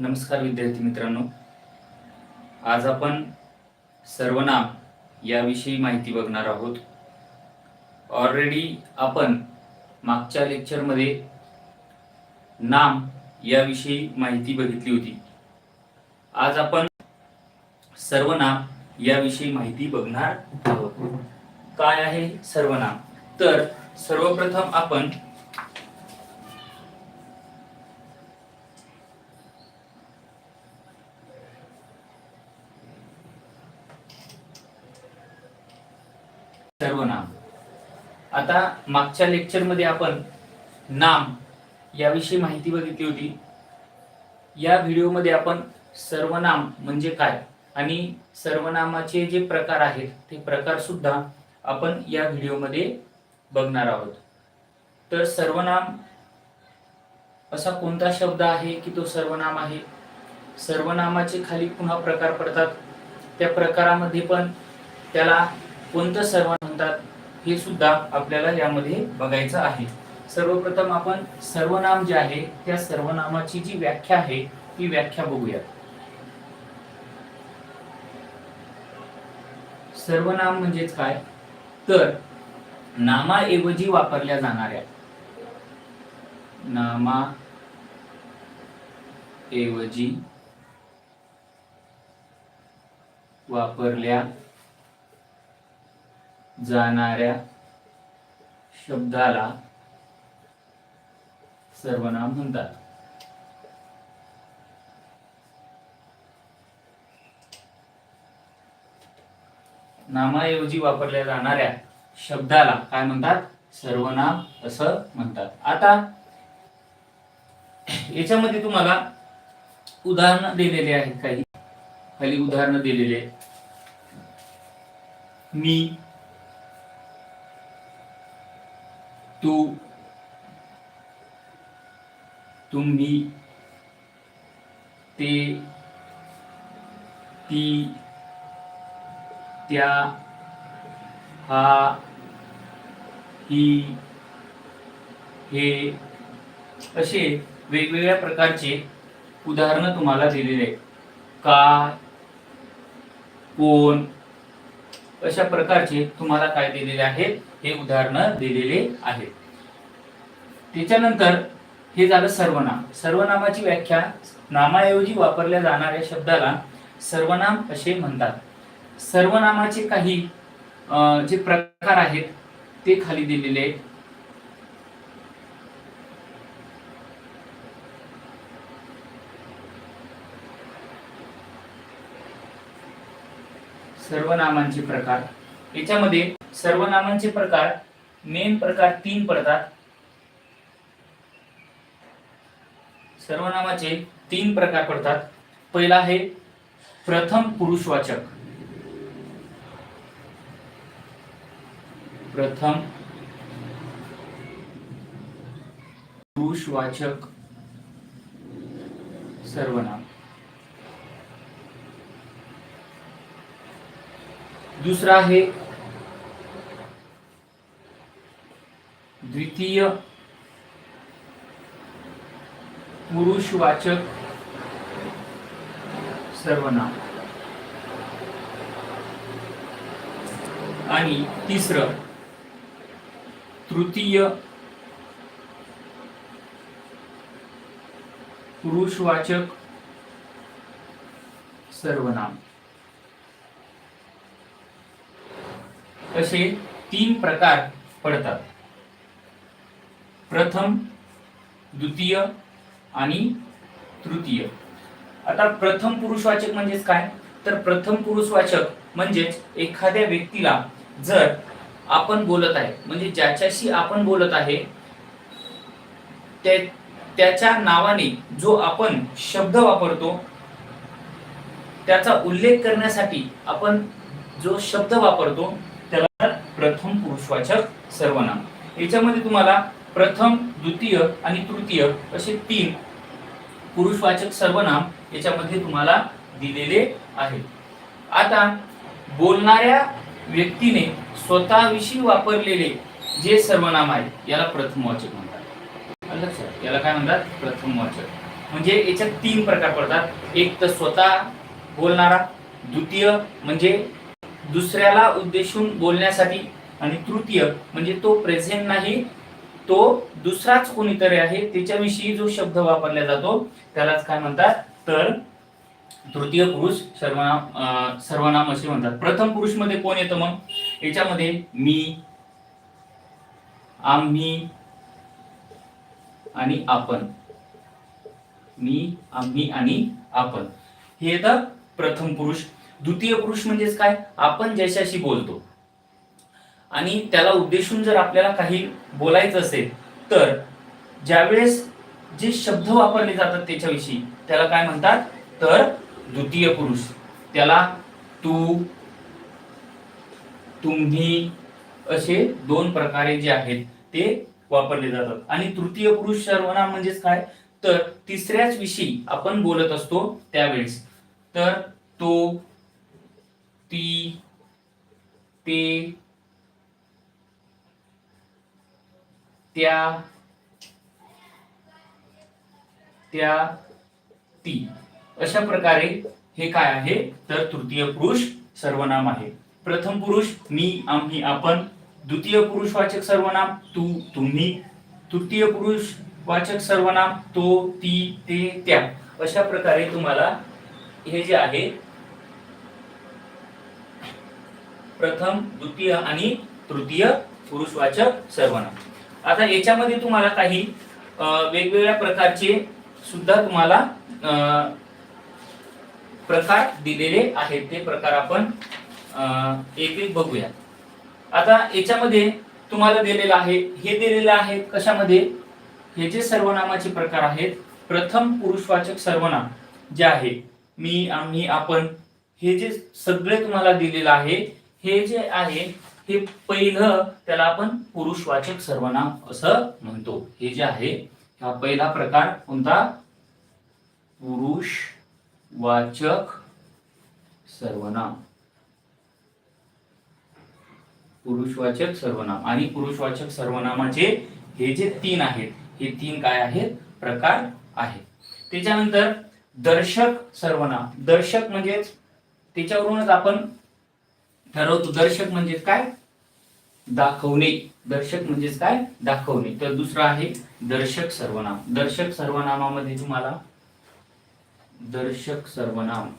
नमस्कार विद्यार्थी मित्रांनो. आज आपण सर्वनाम याविषयी माहिती बघणार आहोत. ऑलरेडी आपण मागच्या लेक्चरमध्ये नाम याविषयी माहिती बघितली होती. आज आपण सर्वनाम याविषयी माहिती बघणार आहोत. काय आहे सर्वनाम? तर सर्वप्रथम आपण सर्वनाम आता मागच्या लेक्चरमध्ये आपण नाम याविषयी माहिती बघितली होती. या व्हिडिओमध्ये आपण सर्वनाम म्हणजे काय आणि सर्वनामाचे जे प्रकार आहेत ते प्रकार सुद्धा आपण या व्हिडिओमध्ये बघणार आहोत. तर सर्वनाम असा कोणता शब्द आहे की तो सर्वनाम आहे? सर्वनामाचे खाली पुन्हा प्रकार पडतात. त्या प्रकारामध्ये पण त्याला कोणतं सर्व म्हणतात हे सुद्धा आपल्याला यामध्ये बघायचं आहे. सर्वप्रथम आपण सर्वनाम जे आहे त्या सर्वनामाची जी व्याख्या आहे ती व्याख्या बघूया सर्वनाम म्हणजेच काय? तर नामाऐवजी वापरल्या जाणाऱ्या. नामा ऐवजी वापरल्या जाणाऱ्या शब्दाला सर्वनाम म्हणतात. नामाऐवजी वापरल्या जाणाऱ्या शब्दाला काय म्हणतात? सर्वनाम असं म्हणतात. आता याच्यामध्ये तुम्हाला उदाहरण दिलेले आहेत काही. खाली उदाहरण दिलेले आहेत. मी तू तुम्ही ते ती त्या हा ही हे असे वेगवेगळ्या प्रकारचे उदाहरणं तुम्हाला दिलेले आहेत. का कोण अशा प्रकारचे तुम्हाला काय दिलेले आहेत. हे उदाहरणं दिलेले आहेत. त्याच्यानंतर हे झालं सर्वनाम. सर्वनामाची व्याख्या नामाऐवजी वापरल्या जाणाऱ्या शब्दाला सर्वनाम असे म्हणतात. सर्वनामाचे काही अं, जे प्रकार आहेत ते खाली दिलेले आहेत. सर्वनामांचे प्रकार. याच्यामध्ये सर्वनामांचे प्रकार मेन प्रकार तीन पडतात. सर्वनामाचे तीन प्रकार पडतात. पहिला आहे प्रथम पुरुषवाचक. प्रथम पुरुषवाचक सर्वनाम दुसरा आहे द्वितीय पुरुषवाचक सर्वनाम. आणि तिसरं तृतीय पुरुषवाचक सर्वनाम. असे तीन प्रकार पडतात. प्रथम द्वितीय आणि तृतीय. आता प्रथम पुरुषवाचक म्हणजेच काय? तर प्रथम पुरुषवाचक म्हणजेच एखाद्या व्यक्तीला जर आपण बोलत आहे म्हणजे ज्याच्याशी आपण बोलत आहे त्या- त्याच्या नावाने जो आपण शब्द वापरतो त्याचा उल्लेख करण्यासाठी आपण जो शब्द वापरतो त्याला प्रथम पुरुषवाचक सर्वनाम. याच्यामध्ये तुम्हाला प्रथम द्वितीय आणि तृतीय असे तीन पुरुषवाचक सर्वनाम याच्यामध्ये तुम्हाला दिलेले आहेत. आता बोलणाऱ्या व्यक्तीने स्वतःविषयी वापरलेले जे सर्वनाम आहे याला प्रथमवाचक म्हणतात. लक्षात? याला काय म्हणतात? प्रथमवाचक म्हणजे याच्यात तीन प्रकार पडतात. एक तर स्वतः बोलणारा द्वितीय म्हणजे दुसऱ्याला उद्देशून बोलण्यासाठी आणि तृतीय म्हणजे तो प्रेझेंट नाही तो दुसराच कोणीतरी आहे त्याच्याविषयी जो शब्द वापरला जातो त्यालाच काय म्हणतात? तर तृतीय पुरुष सर्वनाम अं, सर्वनाम असे म्हणतात. प्रथम पुरुषमध्ये कोण येतं मग? याच्यामध्ये मी आम्ही आणि आपण. मी आम्ही आणि आपण. हे येतं प्रथम पुरुष. द्वितीय पुरुष म्हणजेच काय? आपण ज्याच्याशी बोलतो. आणि त्याला उद्देशून जर आपल्याला काही बोलायचं असेल तर ज्यावेळेस जे शब्द वापरले जातात त्याच्याविषयी त्याला काय म्हणतात? तर द्वितीय पुरुष. त्याला तू तुम्ही असे दोन प्रकारे जे आहेत ते वापरले जातात. आणि तृतीय पुरुष सर्वनाम म्हणजेच काय? तर तिसऱ्याच विषयी आपण बोलत असतो त्यावेळेस. तर तो ती ते त्या त्या ती. अशा प्रकारे हे काय आहे? तर तृतीय पुरुष सर्वनाम आहे. प्रथम पुरुष मी आम्ही आपण. द्वितीय पुरुष वाचक सर्वनाम तू तुम्ही. तृतीय पुरुष वाचक सर्वनाम तो ती ते त्या. अशा प्रकारे तुम्हाला हे जे आहे प्रथम द्वितीय आणि तृतीय पुरुषवाचक सर्वनाम. आता याच्यामध्ये तुम्हाला काही वेगवेगळ्या प्रकारचे सुद्धा तुम्हाला प्रकार दिलेले आहेत. ते प्रकार आपण एक एक बघूया. आता याच्यामध्ये तुम्हाला दिलेलं आहे हे दिलेलं आहे कशामध्ये? हे जे सर्वनामाचे प्रकार आहेत प्रथम पुरुषवाचक सर्वनाम जे आहे मी आम्ही आपण हे जे सगळे तुम्हाला दिलेलं आहे हे जे आहे हे पहिलं त्याला आपण पुरुषवाचक सर्वनाम असं म्हणतो. हे जे आहे हा पहिला प्रकार कोणता? पुरुषवाचक सर्वनाम. पुरुषवाचक सर्वनाम. आणि पुरुषवाचक सर्वनामाचे हे जे तीन आहेत हे तीन काय आहेत? प्रकार आहेत. त्याच्यानंतर दर्शक सर्वनाम. दर्शक म्हणजेच त्याच्यावरूनच आपण ठरवतो. दर्शक म्हणजे काय? दाखवणे. दर्शक म्हणजेच काय? दाखवणे. तर दुसरं आहे दर्शक सर्वनाम. दर्शक सर्वनामामध्ये तुम्हाला दर्शक सर्वनाम.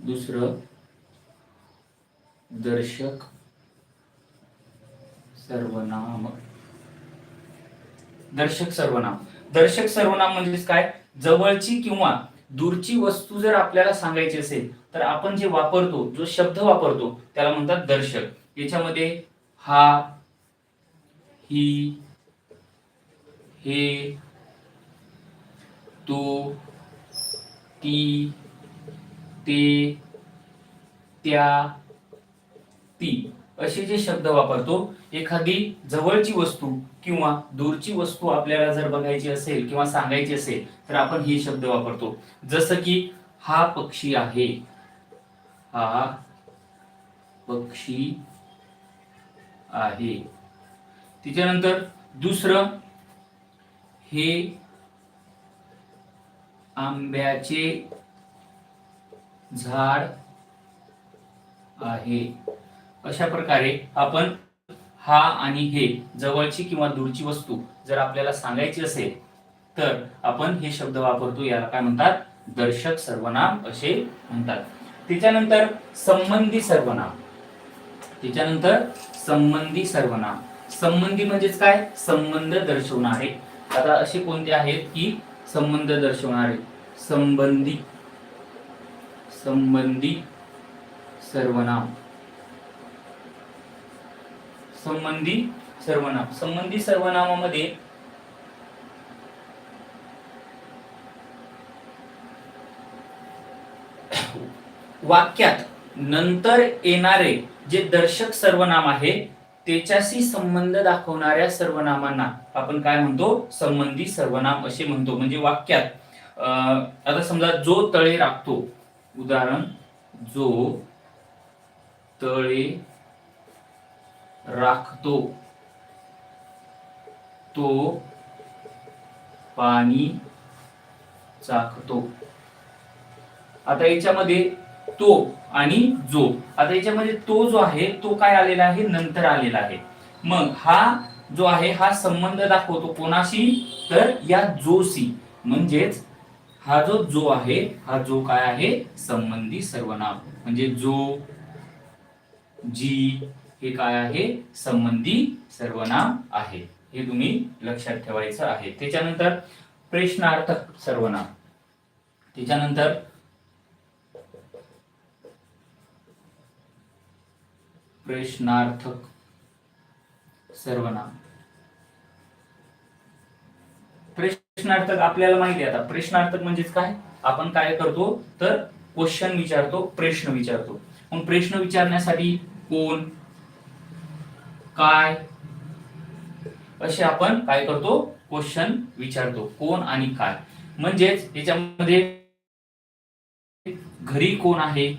दुसरं दर्शक सर्वनाम. दर्शक सर्वनाम. दर्शक सर्वनाम म्हणजेच काय? जवळची किंवा दूरची वस्तू जर आपल्याला सांगायची असेल तर आपण जे वापरतो जो शब्द वापरतो त्याला म्हणतात दर्शक. याच्यामध्ये हा ही हे तो ती ते त्या ती. असे जे शब्द वापरतो एखादी जवळची वस्तू किंवा दूरची वस्तू आपल्याला जर बघायची असेल किंवा सांगायची असेल तर आपण हे शब्द वापरतो. जसं की हा पक्षी आहे. हा पक्षी आहे. त्याच्यानंतर दुसरं हे आंब्याचे झाड आहे. अशा प्रकारे आपण हा आणि हे जवळची किंवा दूरची वस्तू जर आपल्याला सांगायची असेल तर आपण हे शब्द वापरतो. याला काय म्हणतात? दर्शक सर्वनाम असे म्हणतात. त्याच्यानंतर संबंधी सर्वनाम. त्याच्यानंतर संबंधी सर्वनाम. संबंधी म्हणजेच काय? संबंध दर्शवणारे. आता असे कोणते आहेत की संबंध दर्शवणारे? संबंधी. संबंधी सर्वनाम. संबंधी सर्वनाम. संबंधी सर्वनामामध्ये वाक्यात नंतर येणारे जे दर्शक सर्वनाम आहे त्याच्याशी संबंध दाखवणाऱ्या सर्वनामांना आपण काय म्हणतो? संबंधी सर्वनाम असे म्हणतो. म्हणजे वाक्यात अं, आता समजा जो तळे राखतो. उदाहरण जो तळे राखतो. तो पाणी चाखतो. आता याच्यामध्ये तो आणि जो. आता याच्यामध्ये तो जो आहे तो काय आलेला आहे? नंतर आलेला आहे. मग हा जो आहे हा संबंध दाखवतो कोणाशी? तर या जोशी. म्हणजेच हा जो जो आहे हा जो काय आहे? संबंधी सर्वनाम. म्हणजे जो जी हे काय आहे? संबंधी सर्वनाम आहे. हे तुम्ही लक्षात ठेवायचं आहे. त्याच्यानंतर प्रश्नार्थक सर्वनाम. त्याच्यानंतर प्रश्नार्थक सर्वनाम. प्रश्नार्थक आपल्याला माहिती आता. प्रश्नार्थक म्हणजेच काय? आपण काय करतो? तर क्वेश्चन विचारतो प्रश्न विचारतो. मग प्रश्न विचारण्यासाठी कोण? काय? असे आपण काय करतो? क्वेश्चन विचारतो. कोण आणि काय? म्हणजेच याच्यामध्ये घरी कोण आहे?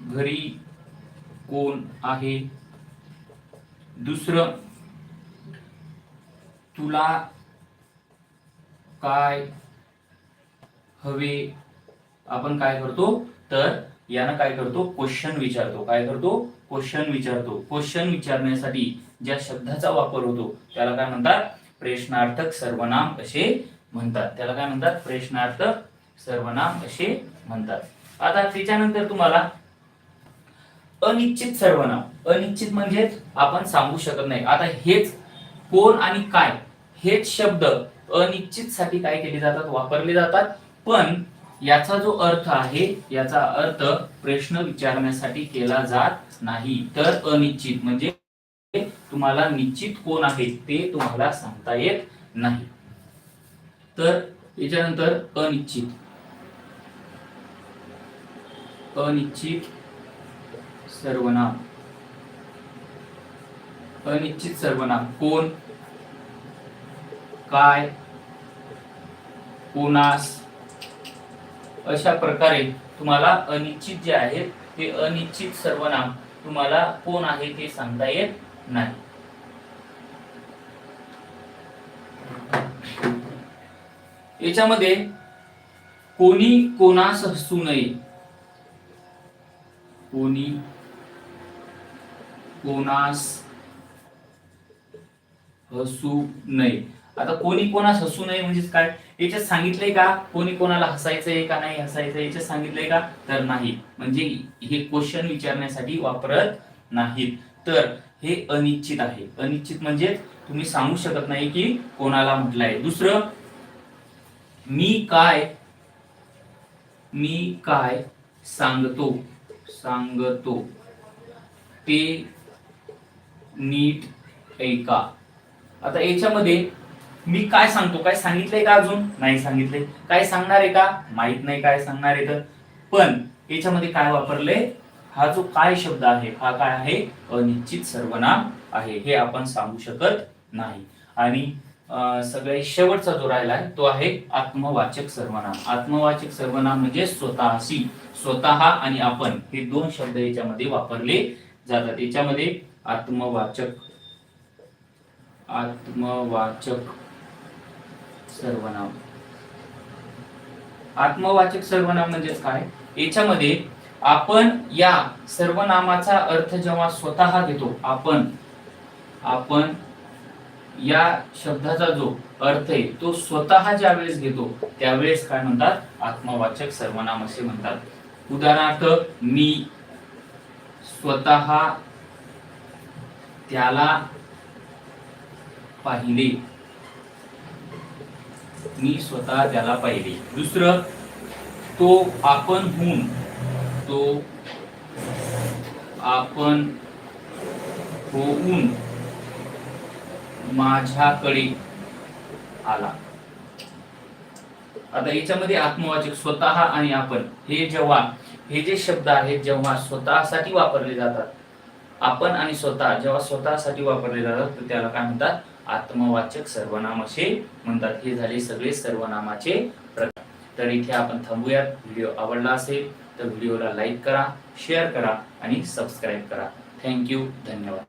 घरी कोण आहे? दुसरं तुला काय हवे? आपण काय करतो? तर यानं काय करतो? क्वेश्चन विचारतो. काय करतो? क्वेश्चन विचारतो. क्वेश्चन विचारण्यासाठी ज्या शब्दाचा वापर होतो त्याला काय म्हणतात? प्रश्नार्थक सर्वनाम असे म्हणतात. त्याला काय म्हणतात? प्रश्नार्थक सर्वनाम असे म्हणतात. आता त्याच्यानंतर तुम्हाला अनिश्चित सर्वनाम. अनिश्चित म्हणजेच आपण सांगू शकत नाही. आता हेच कोण आणि काय हेच शब्द अनिश्चित साठी काय केले जातात? वापरले जातात. पण याचा जो अर्थ आहे याचा अर्थ प्रश्न विचारण्यासाठी केला जात नाही. तर अनिश्चित म्हणजे तुम्हाला निश्चित कोण आहे ते तुम्हाला सांगता येत नाही. तर याच्यानंतर अनिश्चित. अनिश्चित सर्वनाम. अनिश्चित सर्वनाम. कोण? काय? कोणास? अशा प्रकारे तुम्हाला अनिश्चित जे आहेत ते अनिश्चित सर्वनाम तुम्हाला कोण आहे ते सांगता येत नाही. याच्यामध्ये कोणी कोणास हसू नये. कोणी कोणास हसू नये. आता कोणी कोणास हसू नये म्हणजेच काय? याच्यात सांगितलंय का? कोणी कोणाला हसायचंय का नाही हसायचं याच्यात सांगितलंय का? तर नाही. म्हणजे हे क्वेश्चन विचारण्यासाठी वापरत नाहीत. तर हे अनिश्चित आहे. अनिश्चित म्हणजे तुम्ही सांगू शकत नाही की कोणाला म्हटलंय. दुसरं मी काय मी काय सांगतो? सांगतो. ते नीट ऐका. आता याच्यामध्ये मी काय सांगतो? काय सांगितलंय का अजून? नाही सांगितलंय. काय सांगणार आहे का? माहीत नाही काय सांगणार आहे तर. पण याच्यामध्ये काय वापरले हा जो काय शब्द आहे हा काय आहे? अनिश्चित सर्वनाम आहे. हे आपण सांगू शकत नाही. आणि सगळे शेवटचा जो राहिलाय तो आहे आत्मवाचक सर्वनाम. आत्मवाचक सर्वनाम म्हणजे स्वतःशी. स्वतः आणि आपण हे दोन शब्द याच्यामध्ये वापरले जातात. याच्यामध्ये आत्मवाचक आत्मवाचक सर्वनाम. आत्मवाचक सर्वनाम म्हणजेच काय? याच्यामध्ये आपण या सर्वनामाचा अर्थ जेव्हा स्वतः घेतो आपण आपण या शब्दाचा जो अर्थ आहे तो स्वतः ज्या वेळेस घेतो त्यावेळेस काय म्हणतात? आत्मवाचक सर्वनाम असे म्हणतात. उदाहरणार्थ मी स्वतः त्याला पाहिले. मी स्वतः त्याला पाहिले. दुसरं तो आपण होऊन तो आपण होऊन माझ्याकडे आला. आता याच्यामध्ये आत्मवाचक स्वतः आणि आपण हे जेव्हा हे जे शब्द आहेत जेव्हा स्वतःसाठी वापरले जातात आपण आणि स्वतः जेव्हा स्वतःसाठी वापरले जातात तर त्याला काय म्हणतात? आत्मवाचक सर्वनाम असे म्हणतात. हे झाले सगळे सर्वनामाचे प्रकार. तर इथे आपण थांबूयात. व्हिडिओ आवडला असेल तर व्हिडिओला लाईक करा शेअर करा आणि सबस्क्राईब करा. थँक्यू. धन्यवाद.